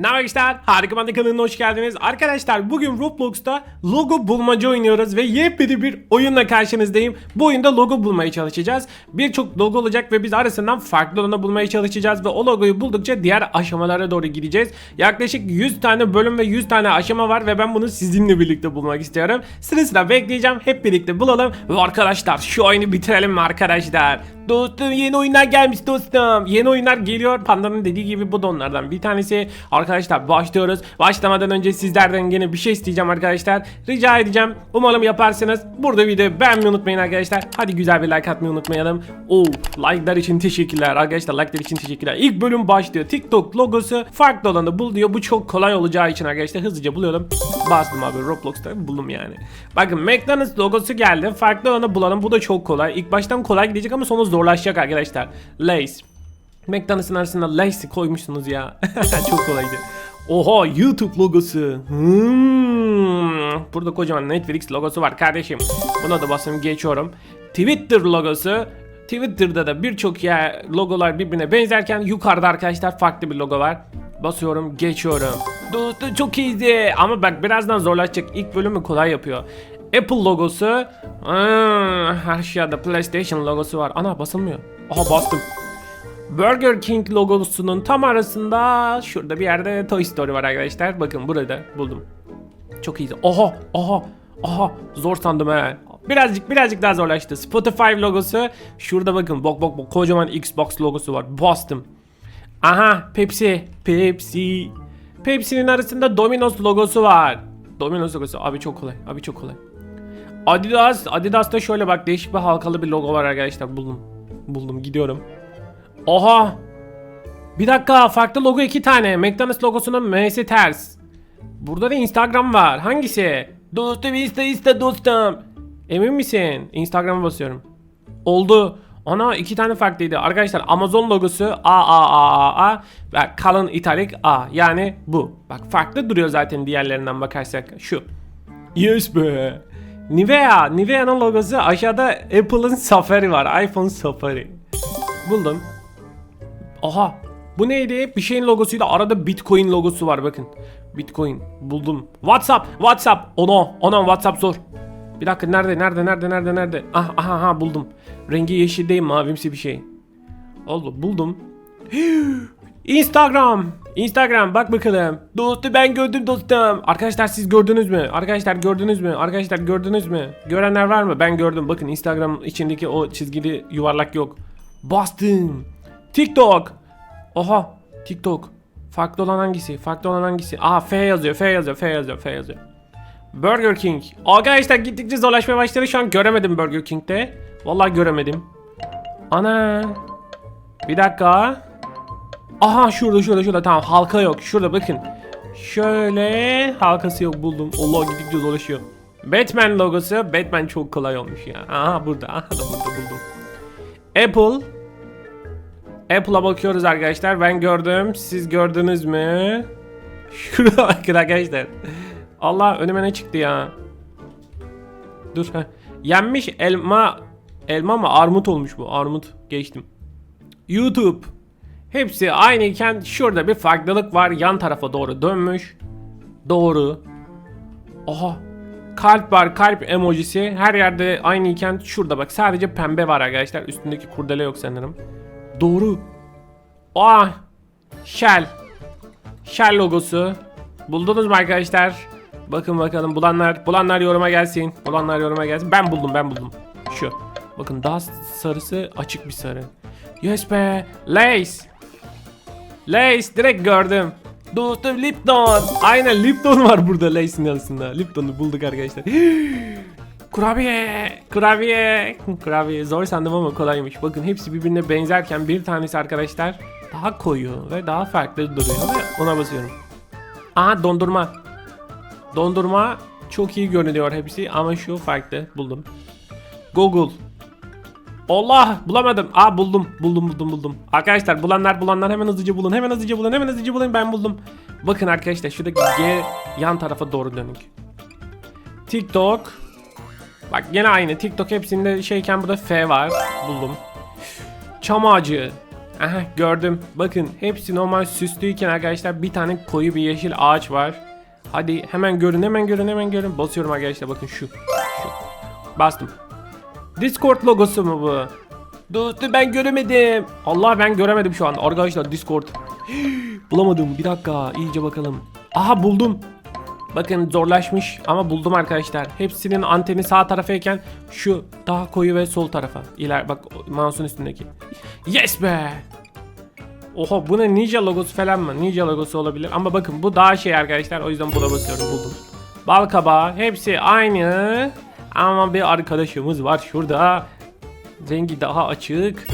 Ne haber gençler? Harika Banda kanalına hoş geldiniz. Arkadaşlar bugün Roblox'ta logo bulmaca oynuyoruz ve yepyeni bir oyunla karşınızdayım. Bu oyunda logo bulmaya çalışacağız. Birçok logo olacak ve biz arasından farklı olanı bulmaya çalışacağız ve o logoyu buldukça diğer aşamalara doğru gideceğiz. Yaklaşık 100 tane bölüm ve 100 tane aşama var ve ben bunu sizinle birlikte bulmak istiyorum. Sıra sıra bekleyeceğim. Hep birlikte bulalım. Ve arkadaşlar şu oyunu bitirelim mi arkadaşlar? Dostum yeni oyunlar gelmiş dostum. Yeni oyunlar geliyor. Panda'nın dediği gibi bu da onlardan bir tanesi. Arkadaşlar başlıyoruz. Başlamadan önce sizlerden gene bir şey isteyeceğim arkadaşlar. Rica edeceğim. Umarım yaparsınız. Burada videoyu beğenmeyi unutmayın arkadaşlar. Hadi güzel bir like atmayı unutmayalım. Oo, like'lar için teşekkürler. Arkadaşlar like'lar için teşekkürler. İlk bölüm başlıyor. TikTok logosu farklı olanı bul diyor. Bu çok kolay olacağı için arkadaşlar hızlıca buluyorum. Bastım abi Roblox'ta buldum yani. Bakın McDonald's logosu geldi. Farklı olanı bulalım. Bu da çok kolay. İlk baştan kolay gidecek ama sonu zorlaşacak arkadaşlar. Lace. McDonald's'ın arasında Lace'i koymuşsunuz ya. çok kolaydı. Oha YouTube logosu. Hmm. Burada kocaman Netflix logosu var kardeşim. Buna da basıyorum geçiyorum. Twitter logosu. Twitter'da da birçok ya logolar birbirine benzerken yukarıda arkadaşlar farklı bir logo var. Basıyorum geçiyorum. Dostum çok iyiydi ama bak birazdan zorlaşacak. İlk bölümü kolay yapıyor. Apple logosu. Aa, aşağıda PlayStation logosu var. Ana basılmıyor. Aha bastım. Burger King logosunun tam arasında şurada bir yerde Toy Story var arkadaşlar. Bakın burada buldum. Çok iyiydi. Oha oha oha zor sandım he. Birazcık birazcık daha zorlaştı. Spotify logosu şurada bakın bok bok bok kocaman Xbox logosu var. Bastım. Aha Pepsi. Pepsi. Pepsi'nin arasında Domino's logosu var. Domino's logosu abi çok kolay. Abi çok kolay. Adidas. Adidas'ta şöyle bak değişik bir halkalı bir logo var arkadaşlar. Buldum. Buldum gidiyorum. Oha. Bir dakika farklı logo iki tane. McDonald's logosunun M'si ters. Burada da Instagram var. Hangisi? Dostum insta insta dostum. Emin misin? Instagram'a basıyorum. Oldu. Ana iki tane farklıydı. Arkadaşlar Amazon logosu A A A A A ve kalın italik A. Yani bu. Bak farklı duruyor zaten diğerlerinden bakarsak. Şu. Yes be. Nivea. Nivea'nın logosu aşağıda Apple'ın Safari var. iPhone Safari. Buldum. Aha. Bu neydi? Bir şeyin logosuyla arada Bitcoin logosu var bakın. Bitcoin buldum. WhatsApp, WhatsApp. Ono, ono WhatsApp zor. Bir dakika nerede, nerede, nerede, nerede, nerede? Ah, aha, aha buldum. Rengi yeşil değil mavimsi bir şey. Oldu, buldum. Instagram. Instagram bak bakalım. Dostu ben gördüm dostum. Arkadaşlar siz gördünüz mü? Arkadaşlar gördünüz mü? Arkadaşlar gördünüz mü? Görenler var mı? Ben gördüm. Bakın Instagram içindeki o çizgili yuvarlak yok. Bastım. TikTok. Oha. TikTok. Farklı olan hangisi? Farklı olan hangisi? Aa F yazıyor. F yazıyor. F yazıyor. F yazıyor. Burger King. Arkadaşlar gittikçe zorlaşmaya başladı. Şu an göremedim Burger King'de. Vallahi göremedim. Ana. Bir dakika. Aha şurada şurada şurada tamam halka yok. Şurada bakın. Şöyle halkası yok buldum. Allah gittikçe dolaşıyor. Batman logosu. Batman çok kolay olmuş ya. Aha burada. Aha da burada buldum. Apple. Apple'a bakıyoruz arkadaşlar. Ben gördüm. Siz gördünüz mü? Şurada bakın arkadaşlar. Allah önüme ne çıktı ya? Dur. Heh. Yenmiş elma. Elma mı? Armut olmuş bu. Armut. Geçtim. YouTube. Hepsi aynıyken şurada bir farklılık var. Yan tarafa doğru dönmüş. Doğru. Oha. Kalp var. Kalp emojisi. Her yerde aynıyken şurada bak. Sadece pembe var arkadaşlar. Üstündeki kurdele yok sanırım. Doğru. Ah. Shell. Shell logosu. Buldunuz mu arkadaşlar? Bakın bakalım bulanlar bulanlar yoruma gelsin. Bulanlar yoruma gelsin. Ben buldum ben buldum. Şu. Bakın daha sarısı açık bir sarı. Yes be. Lace. Lace direkt gördüm. Dostum Lipton. Aynen Lipton var burada Lace'in arasında. Lipton'u bulduk arkadaşlar. Kurabiye, kurabiye, kurabiye. Zor sandım ama kolaymış. Bakın hepsi birbirine benzerken bir tanesi arkadaşlar daha koyu ve daha farklı duruyor ve ona basıyorum. Aha dondurma. Dondurma çok iyi görünüyor hepsi ama şu farklı buldum. Google. Allah bulamadım. Aa buldum. Buldum buldum buldum. Arkadaşlar bulanlar bulanlar hemen hızlıca bulun. Hemen hızlıca bulun. Hemen hızlıca bulun. Ben buldum. Bakın arkadaşlar şuradaki G yan tarafa doğru dönük. TikTok. Bak yine aynı. TikTok hepsinde şeyken burada F var. Buldum. Çam ağacı. Aha gördüm. Bakın hepsi normal süslüyken arkadaşlar bir tane koyu bir yeşil ağaç var. Hadi hemen görün hemen görün hemen görün. Basıyorum arkadaşlar bakın şu. şu. Bastım. Discord logosu mu bu? Dostu ben göremedim. Allah ben göremedim şu an. Arkadaşlar Discord. Bulamadım. Bir dakika. iyice bakalım. Aha buldum. Bakın zorlaşmış ama buldum arkadaşlar. Hepsinin anteni sağ tarafayken şu daha koyu ve sol tarafa. İler bak mouse'un üstündeki. Yes be. Oha bu ne Ninja logosu falan mı? Ninja logosu olabilir ama bakın bu daha şey arkadaşlar o yüzden buna basıyorum buldum. Bal kabağı hepsi aynı ama bir arkadaşımız var şurada. Rengi daha açık.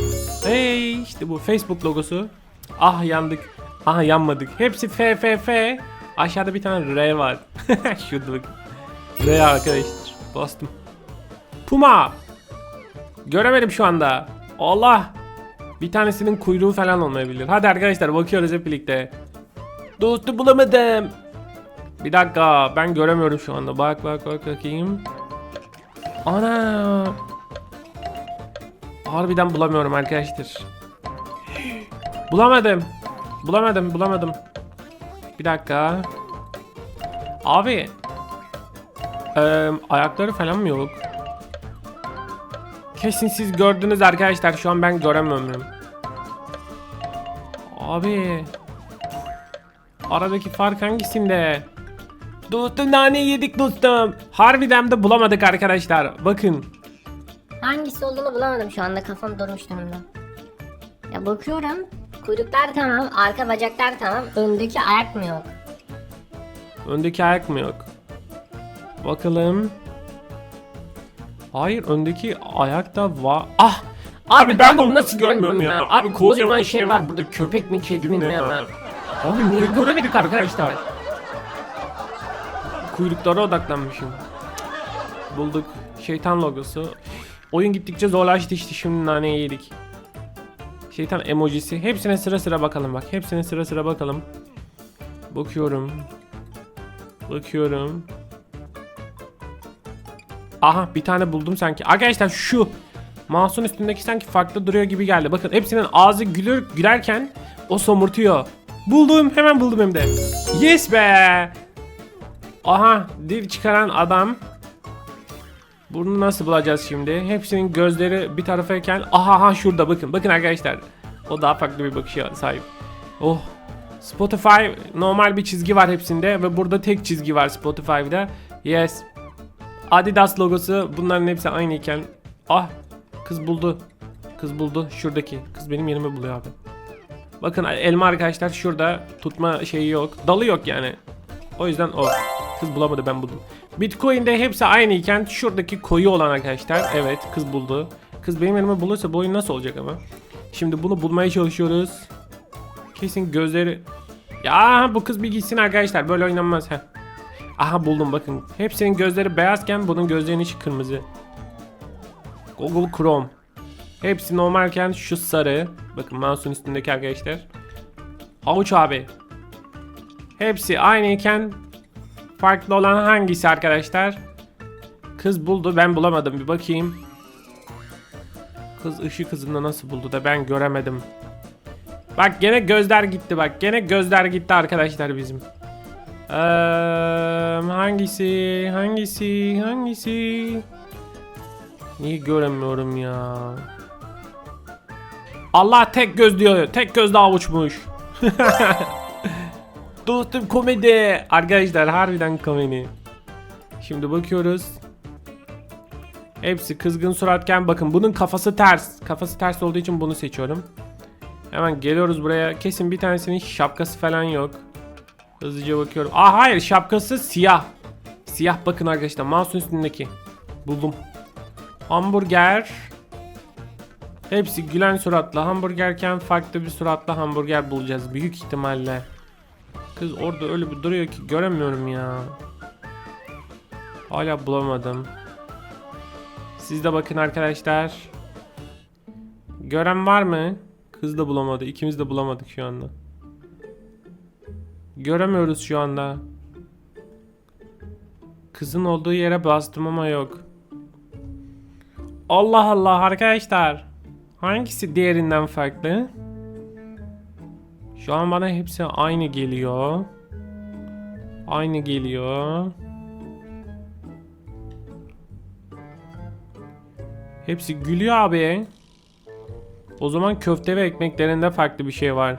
Hey işte bu Facebook logosu. Ah yandık. Ah yanmadık. Hepsi F F F. Aşağıda bir tane R var. Şurada. R arkadaşlar. Bastım. Puma. Göremedim şu anda. Allah. Bir tanesinin kuyruğu falan olmayabilir. Hadi arkadaşlar bakıyoruz hep birlikte. Dostu bulamadım. Bir dakika ben göremiyorum şu anda. Bak bak bak bakayım. Ana. Harbiden bulamıyorum arkadaşlar. Bulamadım. Bulamadım bulamadım. Bir dakika. Abi. Eee, ayakları falan mı yok? Kesin siz gördünüz arkadaşlar. Şu an ben göremiyorum. Abi. Aradaki fark hangisinde? Dostum nane yedik dostum. Harbiden de bulamadık arkadaşlar. Bakın. Hangisi olduğunu bulamadım şu anda kafam durmuş durumda. Ya bakıyorum. Kuyruklar tamam, arka bacaklar tamam, öndeki ayak mı yok? Öndeki ayak mı yok? Bakalım. Hayır öndeki ayak da var. Ah! Abi ben bunu nasıl görmüyorum ya? Abi kocaman şey var burada köpek mi kedi mi ne var? Abi niye göremedik arkadaşlar? Kuyruklara odaklanmışım. Bulduk. Şeytan logosu. Oyun gittikçe zorlaştı işte şimdi naneyi yedik. Şeytan emojisi. Hepsine sıra sıra bakalım bak. Hepsine sıra sıra bakalım. Bakıyorum. Bakıyorum. Aha bir tane buldum sanki. Arkadaşlar şu mouse'un üstündeki sanki farklı duruyor gibi geldi. Bakın hepsinin ağzı gülür gülerken o somurtuyor. Buldum hemen buldum hem de. Yes be. Aha dil çıkaran adam. Bunu nasıl bulacağız şimdi? Hepsinin gözleri bir tarafayken aha aha şurada bakın. Bakın arkadaşlar. O daha farklı bir bakışa sahip. Oh. Spotify normal bir çizgi var hepsinde ve burada tek çizgi var Spotify'da. Yes. Adidas logosu bunların hepsi aynıyken. Ah kız buldu. Kız buldu şuradaki. Kız benim yerimi buluyor abi. Bakın elma arkadaşlar şurada tutma şeyi yok. Dalı yok yani. O yüzden o. Kız bulamadı ben buldum. Bitcoin'de hepsi aynıyken şuradaki koyu olan arkadaşlar. Evet kız buldu. Kız benim elime bulursa bu oyun nasıl olacak ama. Şimdi bunu bulmaya çalışıyoruz. Kesin gözleri... Ya bu kız bir gitsin arkadaşlar böyle oynanmaz. Heh. Aha buldum bakın. Hepsinin gözleri beyazken bunun gözlerinin içi kırmızı. Google Chrome. Hepsi normalken şu sarı. Bakın mouse'un üstündeki arkadaşlar. Havuç abi. Hepsi aynıyken farklı olan hangisi arkadaşlar? Kız buldu ben bulamadım bir bakayım. Kız ışık hızında nasıl buldu da ben göremedim. Bak gene gözler gitti bak. Gene gözler gitti arkadaşlar bizim. Eee hangisi? Hangisi? Hangisi? Niye göremiyorum ya? Allah tek göz diyor. Tek gözle avuçmuş. Dostum komedi. Arkadaşlar harbiden komedi. Şimdi bakıyoruz. Hepsi kızgın suratken bakın bunun kafası ters. Kafası ters olduğu için bunu seçiyorum. Hemen geliyoruz buraya. Kesin bir tanesinin şapkası falan yok. Hızlıca bakıyorum. Aa hayır şapkası siyah. Siyah bakın arkadaşlar mouse'un üstündeki. Buldum. Hamburger. Hepsi gülen suratla hamburgerken farklı bir suratla hamburger bulacağız büyük ihtimalle. Kız orada öyle bir duruyor ki göremiyorum ya. Hala bulamadım. Siz de bakın arkadaşlar. Gören var mı? Kız da bulamadı. İkimiz de bulamadık şu anda. Göremiyoruz şu anda. Kızın olduğu yere bastım ama yok. Allah Allah arkadaşlar. Hangisi diğerinden farklı? Şu an bana hepsi aynı geliyor. Aynı geliyor. Hepsi gülüyor abi. O zaman köfte ve ekmeklerinde farklı bir şey var.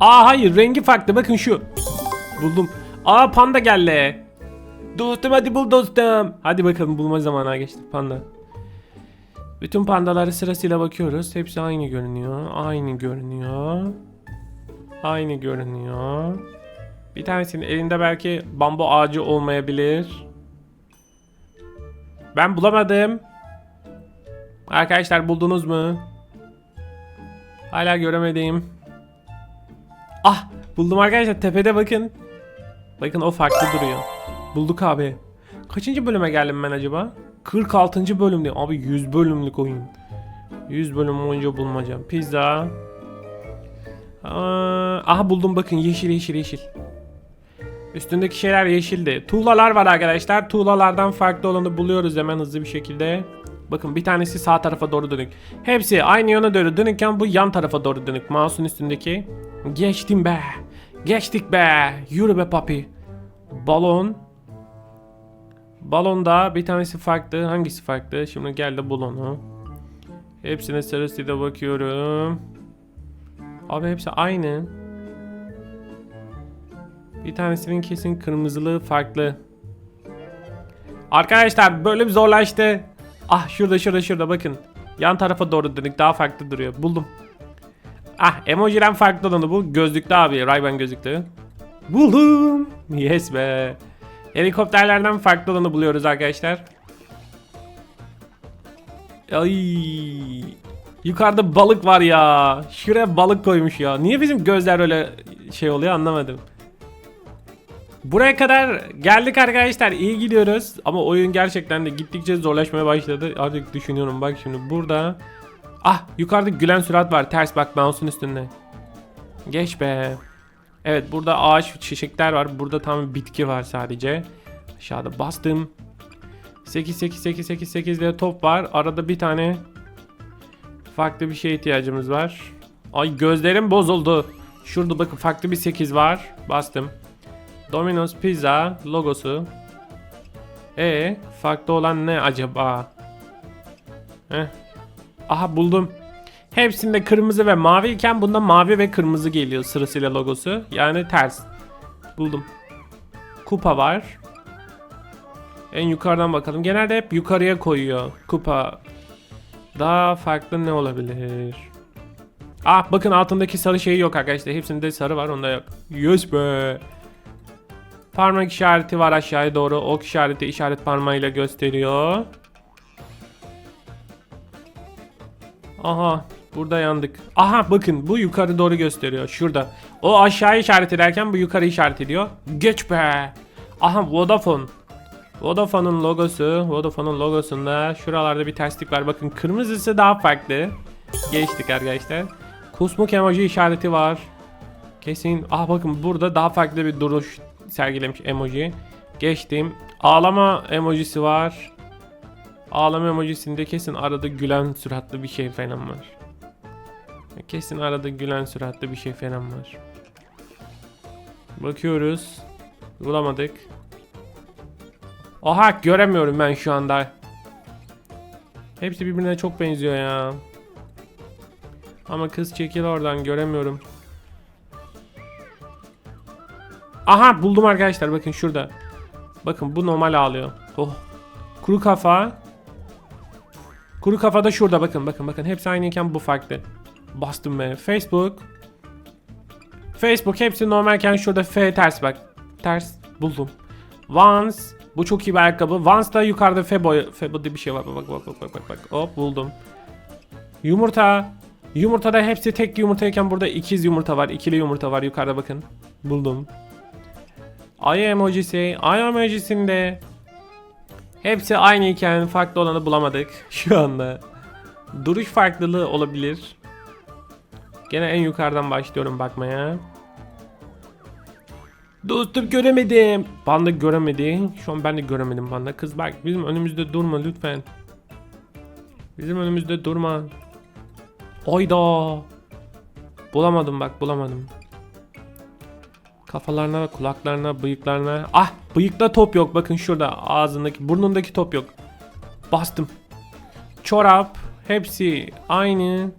Aa hayır rengi farklı bakın şu. Buldum. Aa panda geldi. Dostum hadi bul dostum. Hadi bakalım bulma zamanına geçtik panda. Bütün pandaları sırasıyla bakıyoruz. Hepsi aynı görünüyor. Aynı görünüyor. Aynı görünüyor. Bir tanesinin elinde belki bambu ağacı olmayabilir. Ben bulamadım. Arkadaşlar buldunuz mu? Hala göremedim. Ah buldum arkadaşlar tepede bakın. Bakın o farklı duruyor. Bulduk abi. Kaçıncı bölüme geldim ben acaba? 46. bölümde. Abi 100 bölümlük oyun. 100 bölüm boyunca bulmaca. Pizza. Aa, aha buldum bakın yeşil yeşil yeşil. Üstündeki şeyler yeşildi. Tuğlalar var arkadaşlar. Tuğlalardan farklı olanı buluyoruz hemen hızlı bir şekilde. Bakın bir tanesi sağ tarafa doğru dönük. Hepsi aynı yöne doğru dönükken bu yan tarafa doğru dönük. Mouse'un üstündeki. Geçtim be. Geçtik be. Yürü be papi. Balon. Balonda bir tanesi farklı. Hangisi farklı? Şimdi gel de bul onu. Hepsine sırasıyla bakıyorum. Abi hepsi aynı. Bir tanesinin kesin kırmızılığı farklı. Arkadaşlar bölüm zorlaştı. Ah şurada şurada şurada bakın. Yan tarafa doğru dönük daha farklı duruyor. Buldum. Ah emojiden farklı olanı bu. Gözlüklü abi. Ray-Ban gözlüklü. Buldum. Yes be. Helikopterlerden farklı olanı buluyoruz arkadaşlar. Ay. Yukarıda balık var ya. Şuraya balık koymuş ya. Niye bizim gözler öyle şey oluyor anlamadım. Buraya kadar geldik arkadaşlar. İyi gidiyoruz. Ama oyun gerçekten de gittikçe zorlaşmaya başladı. Artık düşünüyorum bak şimdi burada. Ah yukarıda gülen surat var. Ters bak mouse'un üstünde. Geç be. Evet burada ağaç çiçekler var. Burada tam bitki var sadece. Aşağıda bastım. 8 8 8 8 8 diye top var. Arada bir tane farklı bir şeye ihtiyacımız var. Ay gözlerim bozuldu. Şurada bakın farklı bir 8 var. Bastım. Domino's Pizza logosu. E farklı olan ne acaba? Heh. Aha buldum. Hepsinde kırmızı ve mavi iken bunda mavi ve kırmızı geliyor sırasıyla logosu. Yani ters. Buldum. Kupa var. En yukarıdan bakalım. Genelde hep yukarıya koyuyor kupa. Daha farklı ne olabilir? Ah bakın altındaki sarı şey yok arkadaşlar. Hepsinde sarı var onda yok. Yes be. Parmak işareti var aşağıya doğru. Ok işareti işaret parmağıyla gösteriyor. Aha burada yandık. Aha bakın bu yukarı doğru gösteriyor. Şurada. O aşağı işaret ederken bu yukarı işaret ediyor. Geç be. Aha Vodafone. Vodafone'un logosu. Vodafone'un logosunda şuralarda bir terslik var. Bakın kırmızısı daha farklı. Geçtik arkadaşlar. Kusmuk emoji işareti var. Kesin. Ah bakın burada daha farklı bir duruş sergilemiş emoji. Geçtim. Ağlama emojisi var. Ağlama emojisinde kesin arada gülen suratlı bir şey falan var. Kesin arada gülen suratlı bir şey falan var. Bakıyoruz. Bulamadık. Oha göremiyorum ben şu anda. Hepsi birbirine çok benziyor ya. Ama kız çekil oradan göremiyorum. Aha buldum arkadaşlar bakın şurada. Bakın bu normal ağlıyor. Oh. Kuru kafa. Kuru kafa da şurada bakın bakın bakın hepsi aynıyken bu farklı. Bastım be. Facebook. Facebook hepsi normalken şurada F ters bak. Ters buldum. Vans. Bu çok iyi bir ayakkabı. Vans da yukarıda Febo. Febo diye bir şey var. Bak bak bak bak bak bak. Hop buldum. Yumurta. Yumurtada hepsi tek yumurtayken burada ikiz yumurta var. ikili yumurta var yukarıda bakın. Buldum. Ay emojisi. Ay emojisinde. Hepsi aynıyken farklı olanı bulamadık şu anda. Duruş farklılığı olabilir. Gene en yukarıdan başlıyorum bakmaya. Dostum göremedim. Panda göremedi. Şu an ben de göremedim panda. Kız bak bizim önümüzde durma lütfen. Bizim önümüzde durma. Ayda. Bulamadım bak bulamadım. Kafalarına, kulaklarına, bıyıklarına. Ah bıyıkta top yok. Bakın şurada ağzındaki, burnundaki top yok. Bastım. Çorap. Hepsi aynı.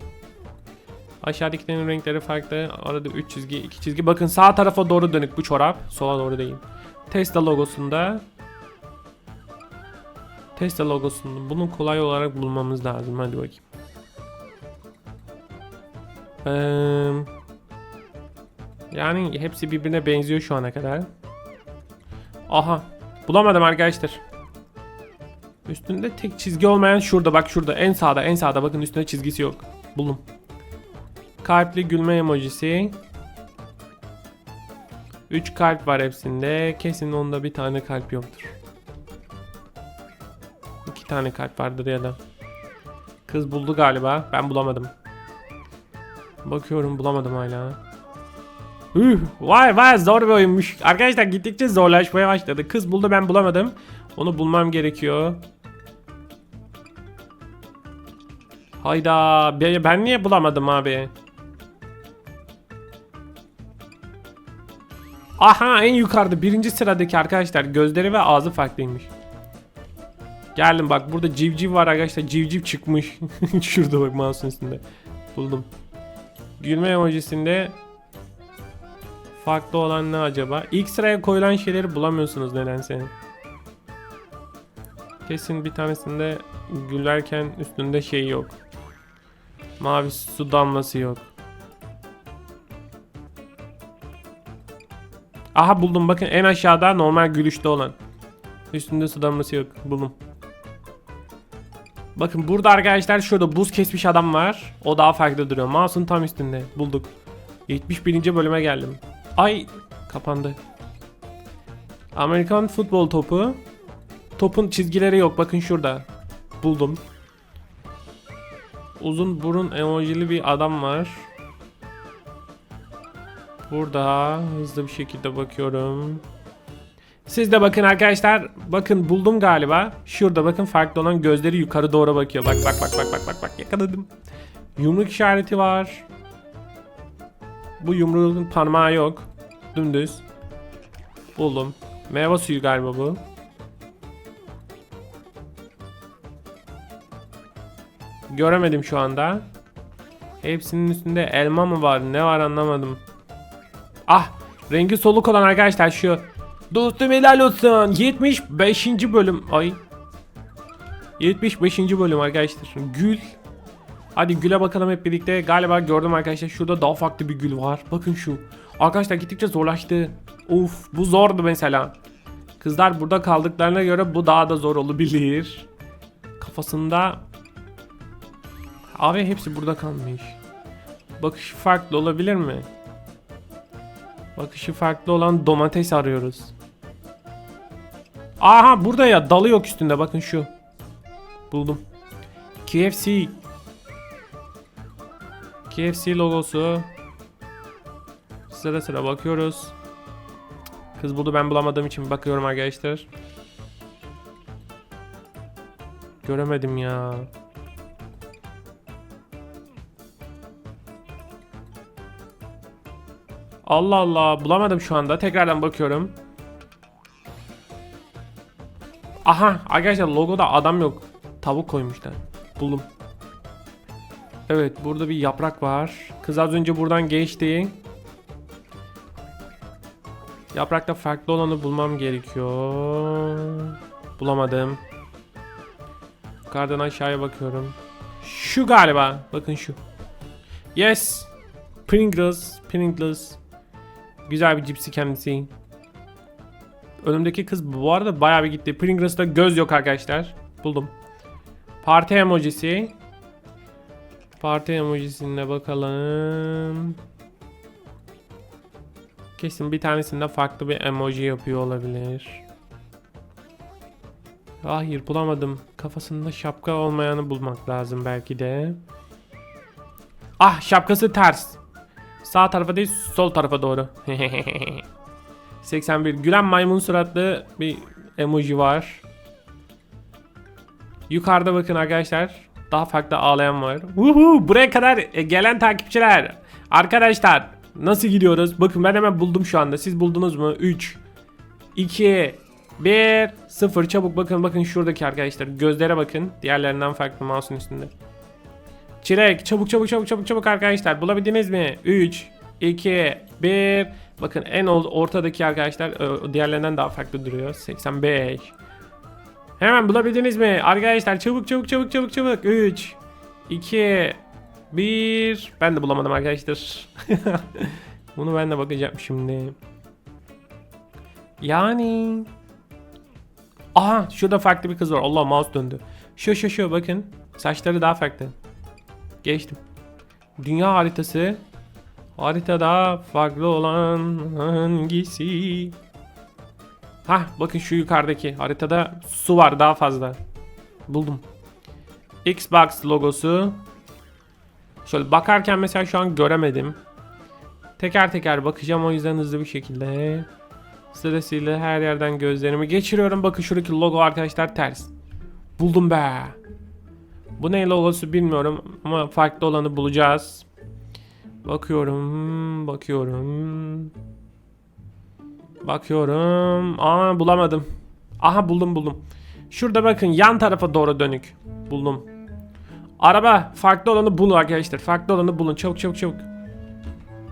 Aşağıdakilerin renkleri farklı. Arada 3 çizgi, 2 çizgi. Bakın sağ tarafa doğru dönük bu çorap. Sola doğru değil. Tesla logosunda. Tesla logosunda. Bunu kolay olarak bulmamız lazım. Hadi bakayım. Eee yani hepsi birbirine benziyor şu ana kadar. Aha. Bulamadım arkadaşlar. Üstünde tek çizgi olmayan şurada bak şurada en sağda en sağda bakın üstünde çizgisi yok. Buldum. Kalpli gülme emojisi. 3 kalp var hepsinde. Kesin onda bir tane kalp yoktur. 2 tane kalp vardır ya da. Kız buldu galiba. Ben bulamadım. Bakıyorum bulamadım hala. Üh, vay vay zor bir oyunmuş. Arkadaşlar gittikçe zorlaşmaya başladı. Kız buldu ben bulamadım. Onu bulmam gerekiyor. Hayda be- ben niye bulamadım abi? Aha en yukarıda birinci sıradaki arkadaşlar gözleri ve ağzı farklıymış. Geldim bak burada civciv var arkadaşlar civciv çıkmış. Şurada bak mouse'un üstünde. Buldum. Gülme emojisinde Farklı olan ne acaba? İlk sıraya koyulan şeyleri bulamıyorsunuz nedense. Kesin bir tanesinde gülerken üstünde şey yok. Mavi su damlası yok. Aha buldum bakın en aşağıda normal gülüşte olan. Üstünde su damlası yok. Buldum. Bakın burada arkadaşlar şurada buz kesmiş adam var. O daha farklı duruyor. Mouse'un tam üstünde. Bulduk. 71. bölüme geldim. Ay kapandı. Amerikan futbol topu. Topun çizgileri yok. Bakın şurada. Buldum. Uzun burun emojili bir adam var. Burada hızlı bir şekilde bakıyorum. Siz de bakın arkadaşlar. Bakın buldum galiba. Şurada bakın farklı olan gözleri yukarı doğru bakıyor. Bak bak bak bak bak bak bak yakaladım. Yumruk işareti var. Bu yumruğun parmağı yok. Dümdüz. Buldum. Meyve suyu galiba bu. Göremedim şu anda. Hepsinin üstünde elma mı var? Ne var anlamadım. Ah! Rengi soluk olan arkadaşlar şu. Dostum helal olsun. 75. bölüm. Ay. 75. bölüm arkadaşlar. Gül. Hadi güle bakalım hep birlikte. Galiba gördüm arkadaşlar. Şurada daha farklı bir gül var. Bakın şu. Arkadaşlar gittikçe zorlaştı. Of bu zordu mesela. Kızlar burada kaldıklarına göre bu daha da zor olabilir. Kafasında Abi hepsi burada kalmış. Bakışı farklı olabilir mi? Bakışı farklı olan domates arıyoruz. Aha burada ya dalı yok üstünde bakın şu. Buldum. KFC. KFC logosu. Sıra sıra bakıyoruz. Kız buldu ben bulamadığım için bakıyorum arkadaşlar. Göremedim ya. Allah Allah bulamadım şu anda. Tekrardan bakıyorum. Aha arkadaşlar logoda adam yok. Tavuk koymuşlar. Buldum. Evet burada bir yaprak var. Kız az önce buradan geçti. Yaprakta farklı olanı bulmam gerekiyor. Bulamadım. Yukarıdan aşağıya bakıyorum. Şu galiba. Bakın şu. Yes. Pringles. Pringles. Güzel bir cipsi kendisi. Önümdeki kız bu arada bayağı bir gitti. Pringles'ta göz yok arkadaşlar. Buldum. Parti emojisi. Parti emojisine bakalım. Kesin bir tanesinde farklı bir emoji yapıyor olabilir. Hayır bulamadım. Kafasında şapka olmayanı bulmak lazım belki de. Ah şapkası ters. Sağ tarafa değil sol tarafa doğru. 81 gülen maymun suratlı bir emoji var. Yukarıda bakın arkadaşlar. Daha farklı ağlayan var. Uhu, buraya kadar e, gelen takipçiler. Arkadaşlar nasıl gidiyoruz? Bakın ben hemen buldum şu anda. Siz buldunuz mu? 3 2 1 0 çabuk bakın bakın şuradaki arkadaşlar gözlere bakın. Diğerlerinden farklı mouse'un üstünde. Çilek çabuk çabuk çabuk çabuk çabuk arkadaşlar bulabildiniz mi? 3 2 1 Bakın en ortadaki arkadaşlar diğerlerinden daha farklı duruyor. 85 Hemen bulabildiniz mi? Arkadaşlar çabuk çabuk çabuk çabuk çabuk. 3 2 1 Ben de bulamadım arkadaşlar. Bunu ben de bakacağım şimdi. Yani Aha şurada farklı bir kız var. Allah mouse döndü. Şu şu şu bakın. Saçları daha farklı. Geçtim. Dünya haritası. Haritada farklı olan hangisi? Hah bakın şu yukarıdaki haritada su var daha fazla. Buldum. Xbox logosu. Şöyle bakarken mesela şu an göremedim. Teker teker bakacağım o yüzden hızlı bir şekilde. Sırasıyla her yerden gözlerimi geçiriyorum. Bakın şuradaki logo arkadaşlar ters. Buldum be. Bu ne logosu bilmiyorum ama farklı olanı bulacağız. Bakıyorum, bakıyorum. Bakıyorum. Aa bulamadım. Aha buldum buldum. Şurada bakın yan tarafa doğru dönük. Buldum. Araba farklı olanı bulun arkadaşlar. Farklı olanı bulun. Çabuk çabuk çabuk.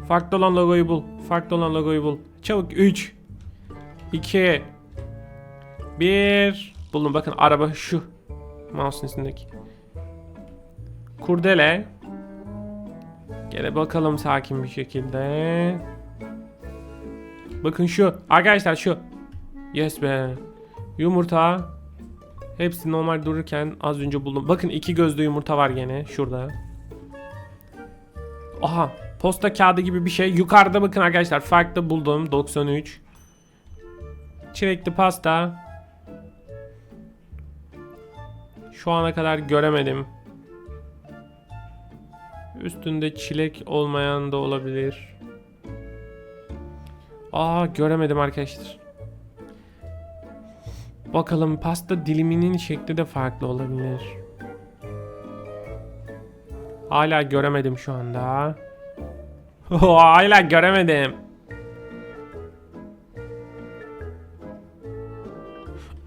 Farklı olan logoyu bul. Farklı olan logoyu bul. Çabuk 3 2 1 Buldum bakın araba şu. Mouse'un üstündeki. Kurdele. Gele bakalım sakin bir şekilde. Bakın şu. Arkadaşlar şu. Yes be. Yumurta. Hepsi normal dururken az önce buldum. Bakın iki gözlü yumurta var gene şurada. Aha. Posta kağıdı gibi bir şey. Yukarıda bakın arkadaşlar. Farklı buldum. 93. Çilekli pasta. Şu ana kadar göremedim. Üstünde çilek olmayan da olabilir. Aa göremedim arkadaşlar. Bakalım pasta diliminin şekli de farklı olabilir. Hala göremedim şu anda. Hala göremedim.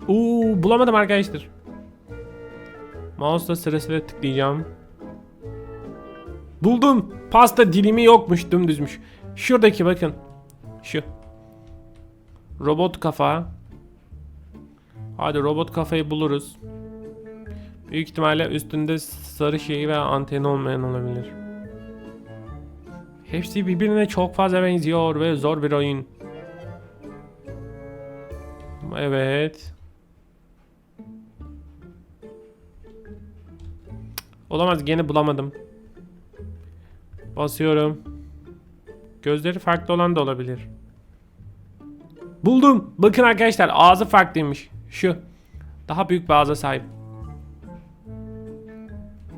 Uuu bulamadım arkadaşlar. Mouse'la sırasıyla tıklayacağım. Buldum. Pasta dilimi yokmuş dümdüzmüş. Şuradaki bakın. Şu. Robot kafa. Hadi robot kafayı buluruz. Büyük ihtimalle üstünde sarı şeyi ve anteni olmayan olabilir. Hepsi birbirine çok fazla benziyor ve zor bir oyun. Evet. Olamaz gene bulamadım. Basıyorum. Gözleri farklı olan da olabilir. Buldum. Bakın arkadaşlar ağzı farklıymış. Şu. Daha büyük bir ağza sahip.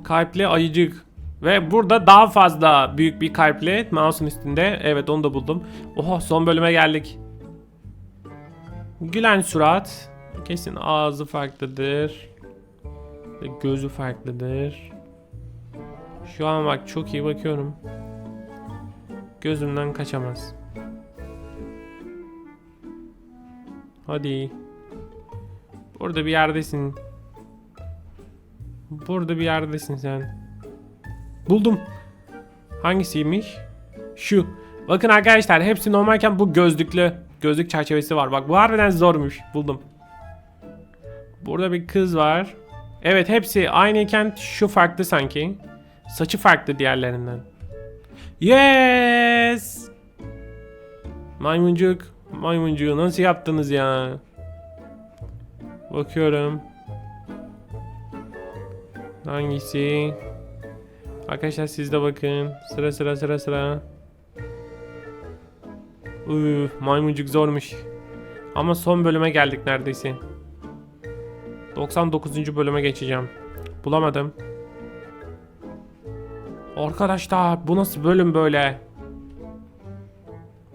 Kalpli ayıcık. Ve burada daha fazla büyük bir kalpli mouse'un üstünde. Evet onu da buldum. Oha son bölüme geldik. Gülen surat. Kesin ağzı farklıdır. Gözü farklıdır. Şu an bak çok iyi bakıyorum. Gözümden kaçamaz. Hadi. Burada bir yerdesin. Burada bir yerdesin sen. Buldum. Hangisiymiş? Şu. Bakın arkadaşlar hepsi normalken bu gözlüklü. Gözlük çerçevesi var. Bak bu harbiden zormuş. Buldum. Burada bir kız var. Evet hepsi aynıyken şu farklı sanki. Saçı farklı diğerlerinden. Yes! Maymuncuk. Maymuncuğu nasıl yaptınız ya? Bakıyorum. Hangisi? Arkadaşlar siz de bakın. Sıra sıra sıra sıra. Üf, maymuncuk zormuş. Ama son bölüme geldik neredeyse. 99. bölüme geçeceğim. Bulamadım. Arkadaşlar bu nasıl bölüm böyle?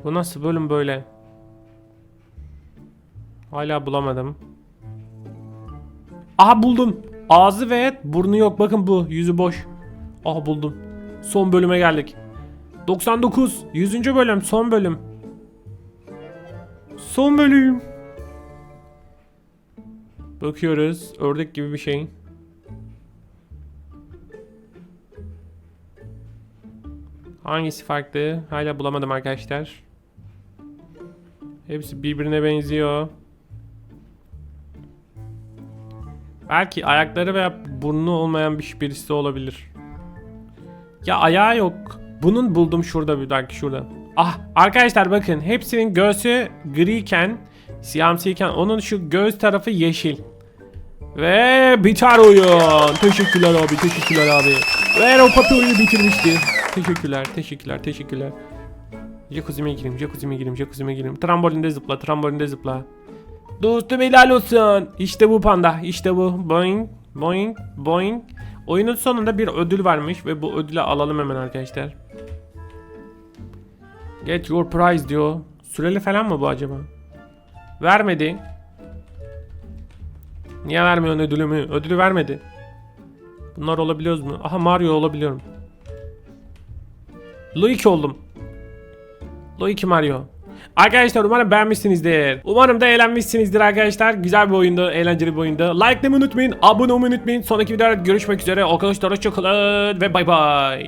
Bu nasıl bölüm böyle? Hala bulamadım. Aha buldum. Ağzı ve burnu yok. Bakın bu. Yüzü boş. Aha buldum. Son bölüme geldik. 99 100. bölüm son bölüm. Son bölüm. Bakıyoruz. Ördek gibi bir şey. Hangisi farklı? Hala bulamadım arkadaşlar. Hepsi birbirine benziyor. Belki ayakları veya burnu olmayan bir birisi olabilir. Ya ayağı yok. Bunun buldum şurada bir dakika şurada. Ah arkadaşlar bakın hepsinin göğsü griyken siyahımsıyken onun şu göğüs tarafı yeşil. Ve biter oyun. Teşekkürler abi teşekkürler abi. Ve o oyunu bitirmişti. Teşekkürler teşekkürler teşekkürler. Jacuzzi'me gireyim jacuzzi'me gireyim jacuzzi'me gireyim. Trambolinde zıpla trambolinde zıpla. Dostum helal olsun. İşte bu panda. işte bu. Boing. Boing. Boing. Oyunun sonunda bir ödül varmış ve bu ödülü alalım hemen arkadaşlar. Get your prize diyor. Süreli falan mı bu acaba? Vermedi. Niye vermiyorsun ödülümü? Ödülü vermedi. Bunlar olabiliyoruz mu? Aha Mario olabiliyorum. Luigi oldum. Luigi Mario. Arkadaşlar umarım beğenmişsinizdir. Umarım da eğlenmişsinizdir arkadaşlar. Güzel bir oyundu, eğlenceli bir oyundu. Like'lamayı unutmayın, abone olmayı unutmayın. Sonraki videoda görüşmek üzere. Arkadaşlar hoşçakalın ve bay bay.